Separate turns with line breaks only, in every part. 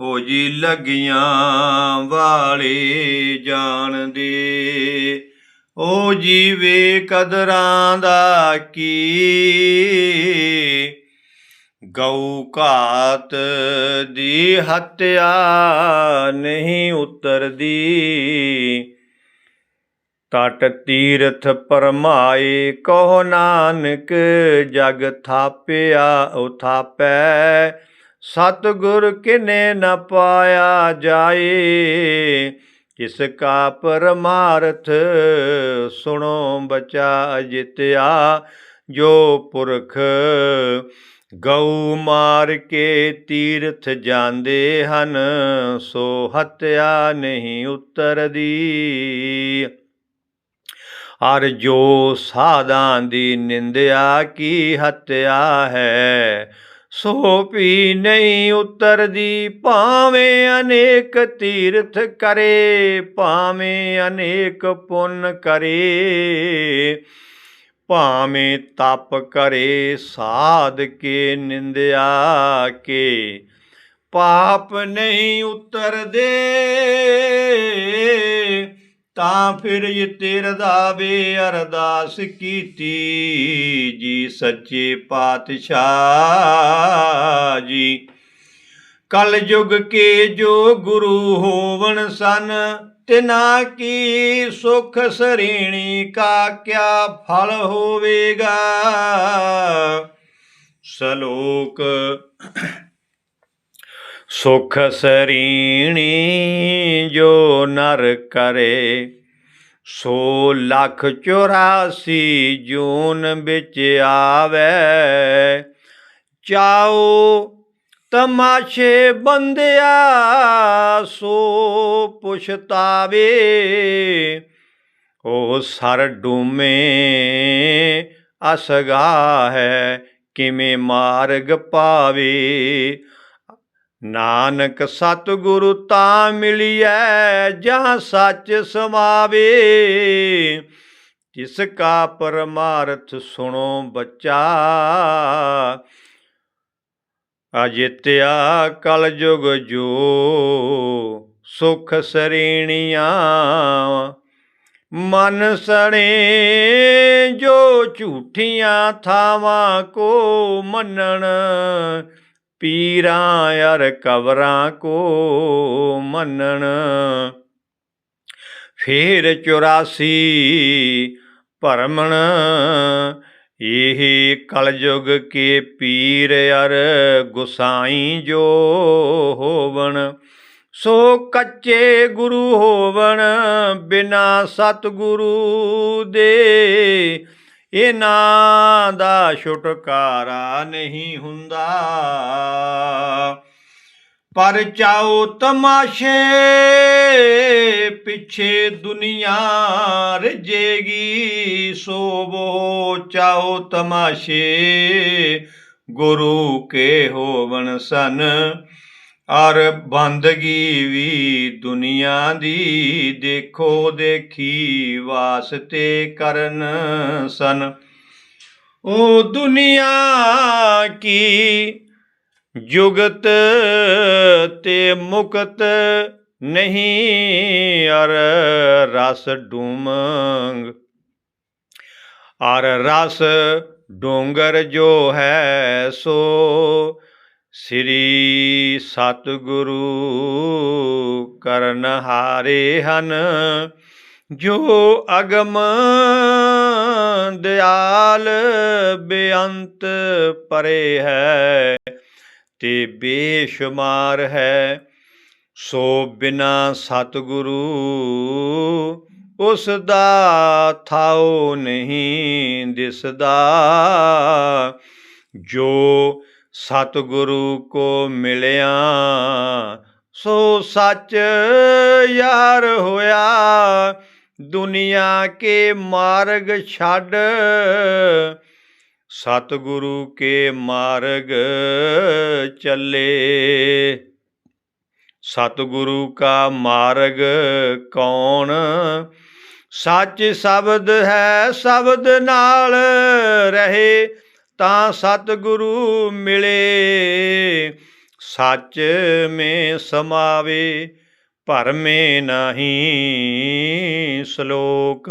ਹੋ ਜੀ ਲੱਗੀਆਂ ਵਾਲੇ ਜਾਣਦੇ ਓ ਜੀਵੇ ਕਦਰਾਂ ਦਾ ਕੀ? ਗਊ ਘਾਤ ਦੀ ਹੱਤਿਆ ਨਹੀਂ ਉਤਰਦੀ। ਤਟ ਤੀਰਥ ਪਰਮਾਏ ਕਹੋ ਨਾਨਕ ਜਗ ਥਾਪਿਆ ਉਥਾਪੈ। ਸਤਿਗੁਰ ਕਿਨੇ ਨ ਪਾਇਆ ਜਾਏ, ਕਿਸ ਕਾ ਪਰਮਾਰਥ ਸੁਣੋ ਬਚਾ ਜਿਤਿਆ, ਜੋ ਪੁਰਖ ਗਊ ਮਾਰ ਕੇ ਤੀਰਥ ਜਾਂਦੇ ਹਨ, ਸੋ ਹੱਤਿਆ ਨਹੀਂ ਉਤਰਦੀ। ਅਰ ਜੋ ਸਾਧਾਂ ਦੀ ਨਿੰਦਿਆ, ਕੀ ਹੱਤਿਆ ਹੈ? ਸੋ ਪੀ ਨਹੀਂ ਉਤਰਦੀ, ਭਾਵੇਂ ਅਨੇਕ ਤੀਰਥ ਕਰੇ, ਭਾਵੇਂ ਅਨੇਕ ਪੁੰਨ ਕਰੇ, ਭਾਵੇਂ ਤਪ ਕਰੇ, ਸਾਧ ਕੇ ਨਿੰਦਿਆ ਕੇ। ਪਾਪ ਨਹੀਂ ਉਤਰਦੇ। ਤਾਂ ਫਿਰ ਇਹ ਤੇਰ ਅਰਦਾਸ ਕੀਤੀ, ਜੀ ਸੱਚੇ ਪਾਤਸ਼ਾਹ ਜੀ। ਕਲ ਯੁਗ ਕੇ ਜੋ ਗੁਰੂ ਹੋਵਣ ਸਨ ਤਿਨਾ ਕੀ ਸੁਖ ਸਰੇਣੀ ਕਾ ਕਿਆ ਫਲ ਹੋਵੇਗਾ। ਸਲੋਕ ਸੁਖ ਸਰੀਣੀ ਜੋ ਨਰ ਕਰੇ, ਸੋ ਲੱਖ 84 ਜੂਨ ਵਿੱਚ ਆਵੇ। ਚਾਓ ਤਮਾਸ਼ੇ ਬੰਦਿਆ, ਸੋ ਪੁਛਤਾਵੇ ਉਹ ਸਰ ਡੂਮੇ ਅਸਗਾ ਹੈ, ਕਿਵੇਂ ਮਾਰਗ ਪਾਵੇ। ਨਾਨਕ ਸਤਿਗੁਰੂ ਤਾਂ ਮਿਲਿਐ ਜਾਂ ਸੱਚ ਸਮਾਵੇ। ਤਿਸ ਕਾ ਪਰਮਾਰਥ ਸੁਣੋ ਬੱਚਾ। ਅਜਿਤਿਆ ਕਲਯੁਗ ਜੋ, ਸੁਖ ਸਰੇਣੀਆਂ। ਮਨ ਸਣੇ ਜੋ ਝੂਠੀਆਂ ਥਾਵਾਂ ਕੋ ਮੰਨਣ ਪੀਰਾਂ ਅਰ ਕਵਰਾਂ ਕੋ ਮੰਨਣ। ਫੇਰ 84 ਭਰਮਣ, ਇਹ ਕਲਯੁਗ ਕੇ ਪੀਰ ਅਰ ਗੁਸਾਈ ਜੋ ਹੋਵਣ। ਸੋ ਕੱਚੇ ਗੁਰੂ ਹੋਵਣ ਬਿਨਾ ਸਤਿਗੁਰੂ ਦੇ। ਇਹਨਾਂ ਦਾ ਛੁਟਕਾਰਾ ਨਹੀਂ ਹੁੰਦਾ। ਪਰ ਚਾਓ ਤਮਾਸ਼ੇ ਪਿੱਛੇ ਦੁਨੀਆ ਰਜੇਗੀ ਸੋਵੋ ਚਾਓ ਤਮਾਸ਼ੇ ਗੁਰੂ ਕੇ ਹੋਵਨ ਸਨ। ਅਰ ਬੰਦਗੀ ਵੀ ਦੁਨੀਆ ਦੀ ਦੇਖੋ ਦੇਖੀ ਵਾਸਤੇ ਕਰਨ ਸਨ। ਉਹ ਦੁਨੀਆ ਕੀ ਜੁਗਤ ਤੇ ਮੁਕਤ ਨਹੀਂ, ਅਰ ਰਸ ਡੂਮੰਗ। ਅਰ ਰਸ ਡੋਂਗਰ ਜੋ ਹੈ ਸੋ ਸ੍ਰੀ ਸਤਿਗੁਰੂ ਕਰਨ ਹਾਰੇ ਹਨ, ਜੋ ਅਗਮ ਦਿਆਲ ਬੇਅੰਤ ਪਰੇ ਹੈ ਤੇ ਬੇਸ਼ੁਮਾਰ ਹੈ, ਸੋ ਬਿਨਾ ਸਤਿਗੁਰੂ ਉਸ ਦਾ ਥਾਉ ਨਹੀਂ ਦਿਸਦਾ, ਜੋ ਸਤਿਗੁਰੂ ਕੋ ਮਿਲਿਆ, ਸੋ ਸੱਚ ਯਾਰ ਹੋਇਆ। ਦੁਨੀਆ ਕੇ ਮਾਰਗ ਛੱਡ, ਸਤਿਗੁਰੂ ਕੇ ਮਾਰਗ ਚੱਲੇ। ਸਤਿਗੁਰੂ ਕਾ ਮਾਰਗ ਕੌਣ? ਸੱਚ ਸ਼ਬਦ ਹੈ, ਸ਼ਬਦ ਨਾਲ ਰਹੇ। ਤਾਂ ਸਤਿਗੁਰੂ ਮਿਲੇ। ਸੱਚ ਮੇ ਸਮਾਵੇ, ਭਰਮੇ ਨਹੀਂ ਸ਼ਲੋਕ।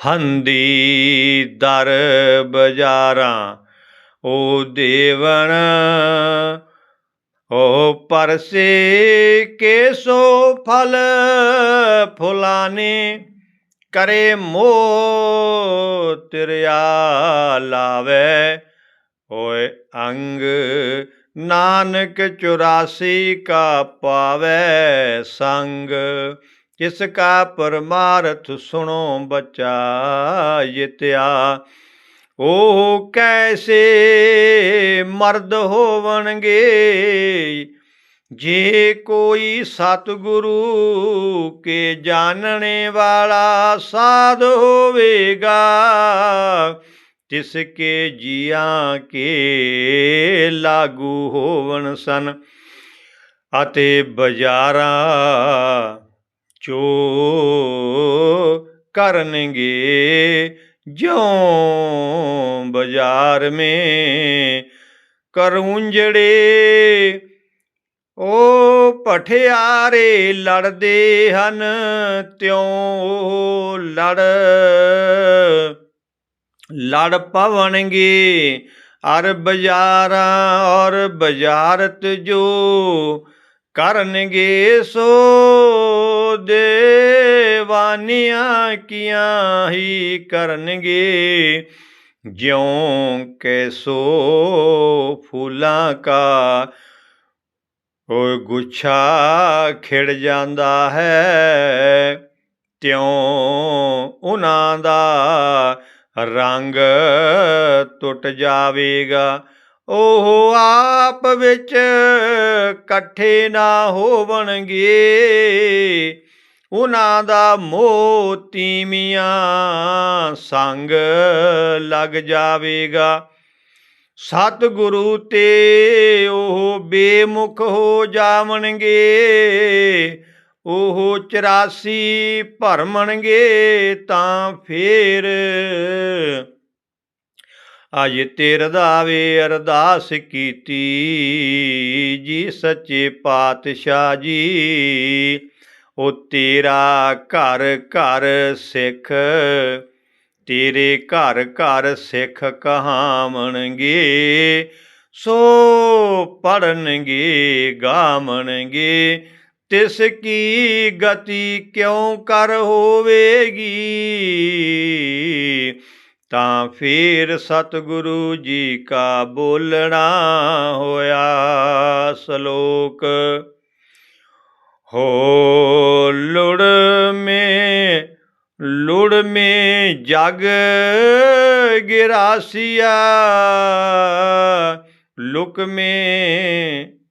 ਫੰਦੀ ਦਰ ਬਜ਼ਾਰਾਂ, ਓ ਦੇਵਨ ਓ ਪਰਸੇ ਕੇਸੋ ਫਲ ਫੁਲਾਨੇ ਕਰੇ ਮੋ ਤਿਰਿਆ ਲਾਵੇ। ਓਏ ਅੰਗ ਨਾਨਕ 84 ਕਾ ਪਾਵੇ ਸੰਗ। ਜਿਸ ਕਾ ਪਰਮਾਰਥ ਸੁਣੋ ਬੱਚਾ ਜਿਤਿਆ। ਉਹ ਕੈਸੇ ਮਰਦ ਹੋਵਣਗੇ? ਜੇ ਕੋਈ ਸਤਿਗੁਰੂ ਕੇ ਜਾਣਨੇ ਵਾਲਾ ਸਾਧ ਹੋਵੇਗਾ, ਤਿਸ ਕੇ ਜੀਆਂ ਕੇ ਲਾਗੂ ਹੋਵਣ ਸਨ। ਅਤੇ ਬਜ਼ਾਰਾਂ ਚੋ ਕਰਨਗੇ, ਜਿਉ ਬਾਜ਼ਾਰ ਮੇ ਕਰੂੰਜੜੇ ਉਹ ਭਠਿਆਰੇ ਲੜਦੇ ਹਨ, ਤਿਉ ਲੜ। ਲੜ ਪਵਣਗੇ ਅਰ ਬਜ਼ਾਰਾਂ ਔਰ ਬਜ਼ਾਰਤ ਜੋ ਕਰਨਗੇ, ਸੋ ਦੇਵਾਨੀਆਂ ਕੀਆਂ ਹੀ ਕਰਨਗੇ। ਜਿਉਂ ਕੈਸੋ ਫੂਲਾਂ ਕਾ ਓ ਗੁੱਛਾ ਖਿੜ ਜਾਂਦਾ ਹੈ, ਤਿਉ ਉਹਨਾਂ ਦਾ ਰੰਗ ਟੁੱਟ ਜਾਵੇਗਾ। ਉਹ ਆਪ ਵਿੱਚ ਇਕੱਠੇ ਨਾ ਹੋਵਣਗੇ, ਉਹਨਾਂ ਦਾ ਮੋਤੀਮੀਆਂ ਸੰਗ ਲੱਗ ਜਾਵੇਗਾ। ਸਤਿਗੁਰੂ ਤੇ ਉਹ ਬੇਮੁਖ ਹੋ ਜਾਵਣਗੇ, ਉਹ 84 ਭਰਮਣਗੇ ਤਾਂ ਫੇਰ। ਅਜ ਤੇਰ ਦਾਵੇ ਅਰਦਾਸ ਕੀਤੀ, ਜੀ ਸੱਚੇ ਪਾਤਸ਼ਾਹ ਜੀ, ਉਹ ਤੇਰਾ ਘਰ ਘਰ ਸਿੱਖ ਤੇਰੇ ਘਰ ਘਰ ਸਿੱਖ ਕਹਾਵਣਗੇ, ਸੋ ਪੜਨਗੇ ਗਾਵਣਗੇ। ਤਿਸ ਕੀ ਗਤੀ ਕਿਉਂ ਕਰ ਹੋਵੇਗੀ? ਤਾਂ ਫੇਰ ਸਤਿਗੁਰੂ ਜੀ ਕਾ ਬੋਲਣਾ ਹੋਇਆ ਸ਼ਲੋਕ। ਹੋ ਲੁੜ ਮੇ ਲੁੜ ਮੇ ਜਗ ਗਿਰਾਸੀਆ ਲੁਕ ਮੇ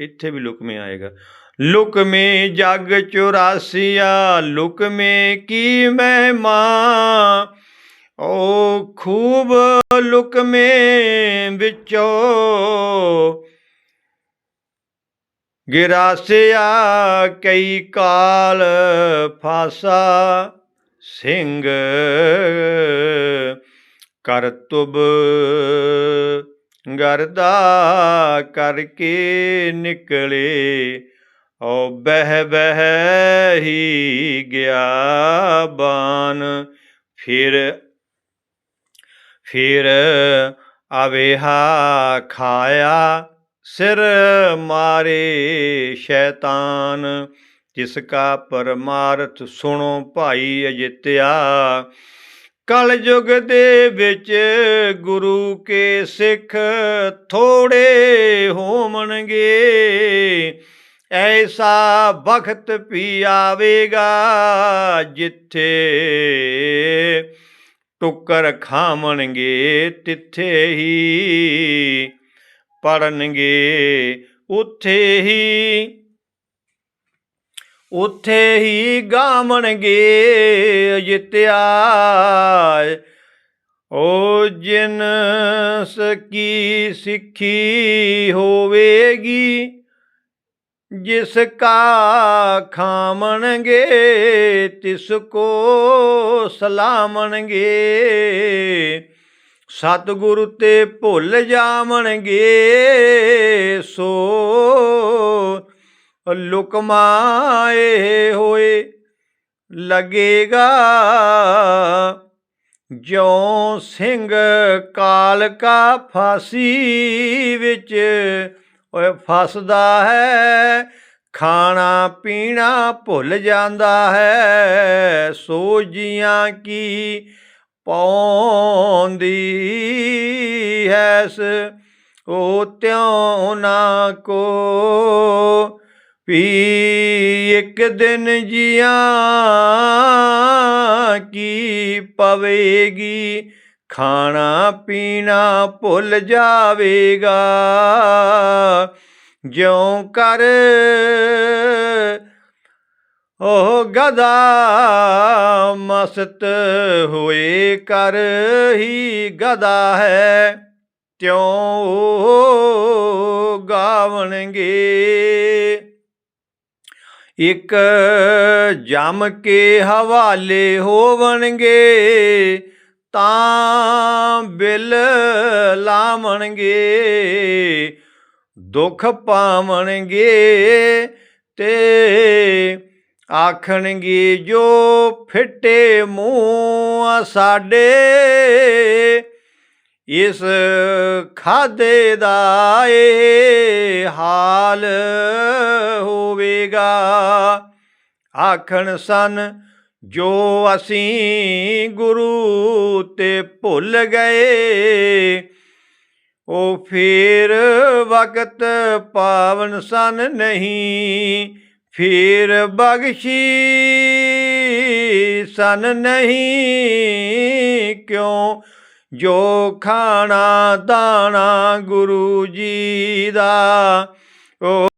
ਇੱਥੇ ਵੀ ਲੁਕ ਮੇ ਆਏਗਾ ਲੁਕ ਮੇ ਜਗ 84 ਲੁਕ ਮੇ ਕੀ ਮਹਿਮਾ ਓ ਖੂਬ ਲੁਕ ਮੇ ਵਿੱਚੋਂ ਗਿਰਾਸਿਆ ਕਈ ਕਾਲ ਫਾਸਾ ਸਿੰਘ ਕਰਤੁਬ ਗਰਦਾ ਕਰਕੇ ਨਿਕਲੇ, ਓ ਬਹਿ ਬਹਿ ਹੀ ਗਿਆ ਬਾਨ। ਫਿਰ ਫਿਰ ਅਵੇਹਾ ਖਾਇਆ ਸਿਰ ਮਾਰੇ ਸ਼ੈਤਾਨ। ਜਿਸ ਕਾ ਪਰਮਾਰਥ ਸੁਣੋ ਭਾਈ ਅਜਿਤਿਆ। ਕਲ ਯੁਗ ਦੇ ਵਿੱਚ ਗੁਰੂ ਕੇ ਸਿੱਖ ਥੋੜੇ ਹੋਵਣਗੇ। ਐਸਾ ਵਖਤ ਵੀ ਆਵੇਗਾ ਜਿੱਥੇ ਟੁੱਕਰ ਖਾਵਣਗੇ, ਤਿੱਥੇ ਹੀ ਪੜਨਗੇ ਉੱਥੇ ਹੀ ਉੱਥੇ ਹੀ ਗਾਵਣਗੇ ਜਿਤਿਆ ਓ ਜਿਨ ਸਕੀ ਸਿੱਖੀ ਹੋਵੇਗੀ, ਜਿਸ ਕਾ ਖਾਵਣਗੇ ਤਿਸ ਕੋ ਸਲਾਮਣਗੇ ਸਤਿਗੁਰੂ ਤੇ ਭੁੱਲ ਜਾਵਣਗੇ ਸੋ ਲੁਕਮਾਏ ਹੋਏ ਲੱਗੇਗਾ। ਜਿਉ ਸਿੰਘ ਕਾਲ ਕਾ ਫਾਸੀ ਵਿੱਚ ਓਏ ਫਸਦਾ ਹੈ, ਖਾਣਾ ਪੀਣਾ ਭੁੱਲ ਜਾਂਦਾ ਹੈ, ਸੋ ਜੀਆਂ ਕੀ ਪੌਂਦੀ ਹੈਸ, ਉਹ ਤਿਉ ਨਾ ਕੋ ਵੀ ਇੱਕ ਦਿਨ ਜੀਆਂ ਕੀ ਪਵੇਗੀ? ਖਾਣਾ ਪੀਣਾ ਭੁੱਲ ਜਾਵੇਗਾ। ਜਿਉ ਕਰ ਉਹ ਗਦਾ ਮਸਤ ਹੋਏ ਕਰ ਹੀ ਗਦਾ ਹੈ। ਤਿਉ ਗਾਵਣਗੇ। ਇੱਕ ਜਮ ਕੇ ਹਵਾਲੇ ਹੋਵਣਗੇ, ਤਾਂ ਬਿਲ ਲਾਵਣਗੇ, ਦੁੱਖ ਪਾਵਣਗੇ ਤੇ ਆਖਣਗੇ, ਜੋ ਫਿੱਟੇ ਮੂੰਹ ਸਾਡੇ ਇਸ ਖਾਦੇ ਦਾ ਏ ਹਾਲ ਹੋਵੇਗਾ। ਆਖਣ ਸਨ, ਜੋ ਅਸੀਂ ਗੁਰੂ ਤੇ ਭੁੱਲ ਗਏ, ਉਹ ਫੇਰ ਵਕਤ ਪਾਵਨ ਸਨ ਨਹੀਂ, ਫੇਰ ਬਖਸ਼ੀ ਸਨ ਨਹੀਂ। ਕਿਉਂ? ਜੋ ਖਾਣਾ ਦਾਣਾ ਗੁਰੂ ਜੀ ਦਾ ਉਹ